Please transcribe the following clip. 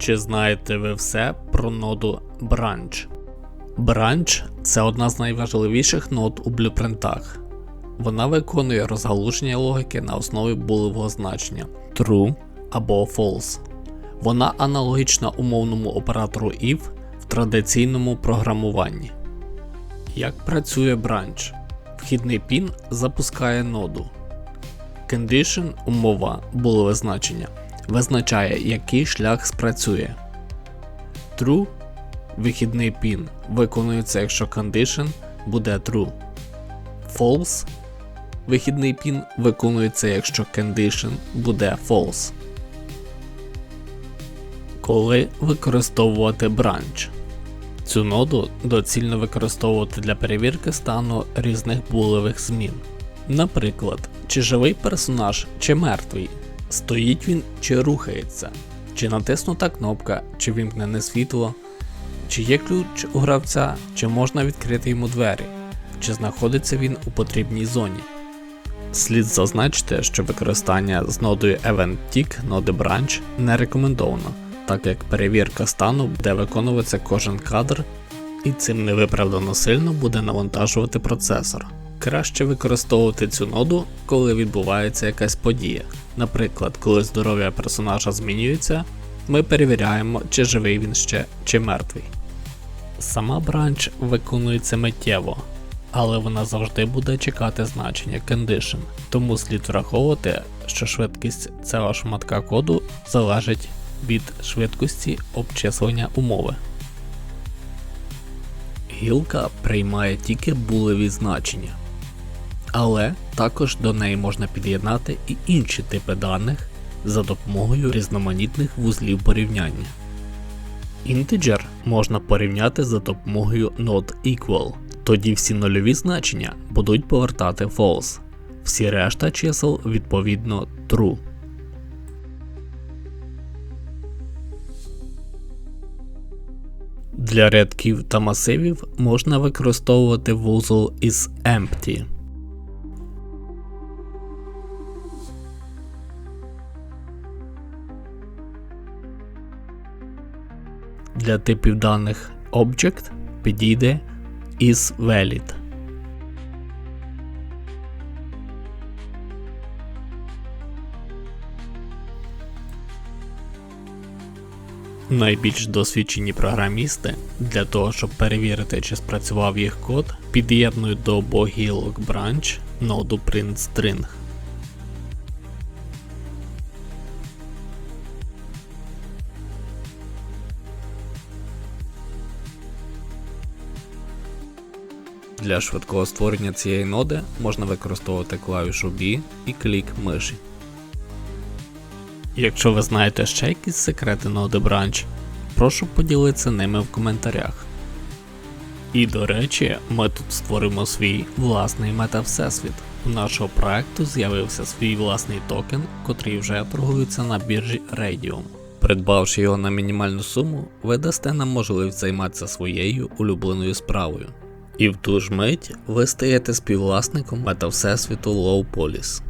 Чи знаєте ви все про ноду Branch? Branch – це одна з найважливіших нод у блюпринтах. Вона виконує розгалуження логіки на основі булевого значення true або false. Вона аналогічна умовному оператору if в традиційному програмуванні. Як працює Branch? Вхідний пін запускає ноду. Condition умова булеве значення визначає, який шлях спрацює. True вихідний пін виконується, якщо condition буде true. False вихідний пін виконується, якщо condition буде false. Коли використовувати branch. Цю ноду доцільно використовувати для перевірки стану різних булевих змін. Наприклад, чи живий персонаж, чи мертвий, стоїть він чи рухається, чи натиснута кнопка, чи вімкнене світло, чи є ключ у гравця, чи можна відкрити йому двері, чи знаходиться він у потрібній зоні. Слід зазначити, що використання з нодою EventTick ноди Branch не рекомендовано, так як перевірка стану буде виконуватися кожен кадр, і цим невиправдано сильно буде навантажувати процесор. Краще використовувати цю ноду, коли відбувається якась подія. Наприклад, коли здоров'я персонажа змінюється, ми перевіряємо, чи живий він ще, чи мертвий. Сама бранч виконується миттєво, але вона завжди буде чекати значення condition, тому слід враховувати, що швидкість цього шматка коду залежить від швидкості обчислення умови. Гілка приймає тільки булеві значення, але також до неї можна під'єднати і інші типи даних за допомогою різноманітних вузлів порівняння. Integer можна порівняти за допомогою not equal, тоді всі нульові значення будуть повертати false, всі решта чисел відповідно true. Для рядків та масивів можна використовувати вузол із empty. Для типів даних Object підійде isValid. Найбільш досвідчені програмісти для того, щоб перевірити, чи спрацював їх код, під'єднують до гілок branch ноду printString. Для швидкого створення цієї ноди можна використовувати клавішу B і клік миші. Якщо ви знаєте ще якісь секрети ноди Branch, прошу поділитися ними в коментарях. І до речі, ми тут створимо свій власний мета-всесвіт. У нашого проекту з'явився свій власний токен, котрий вже торгується на біржі Radium. Придбавши його на мінімальну суму, ви дасте нам можливість займатися своєю улюбленою справою. І в ту ж мить ви стаєте співвласником мета-всесвіту Polis.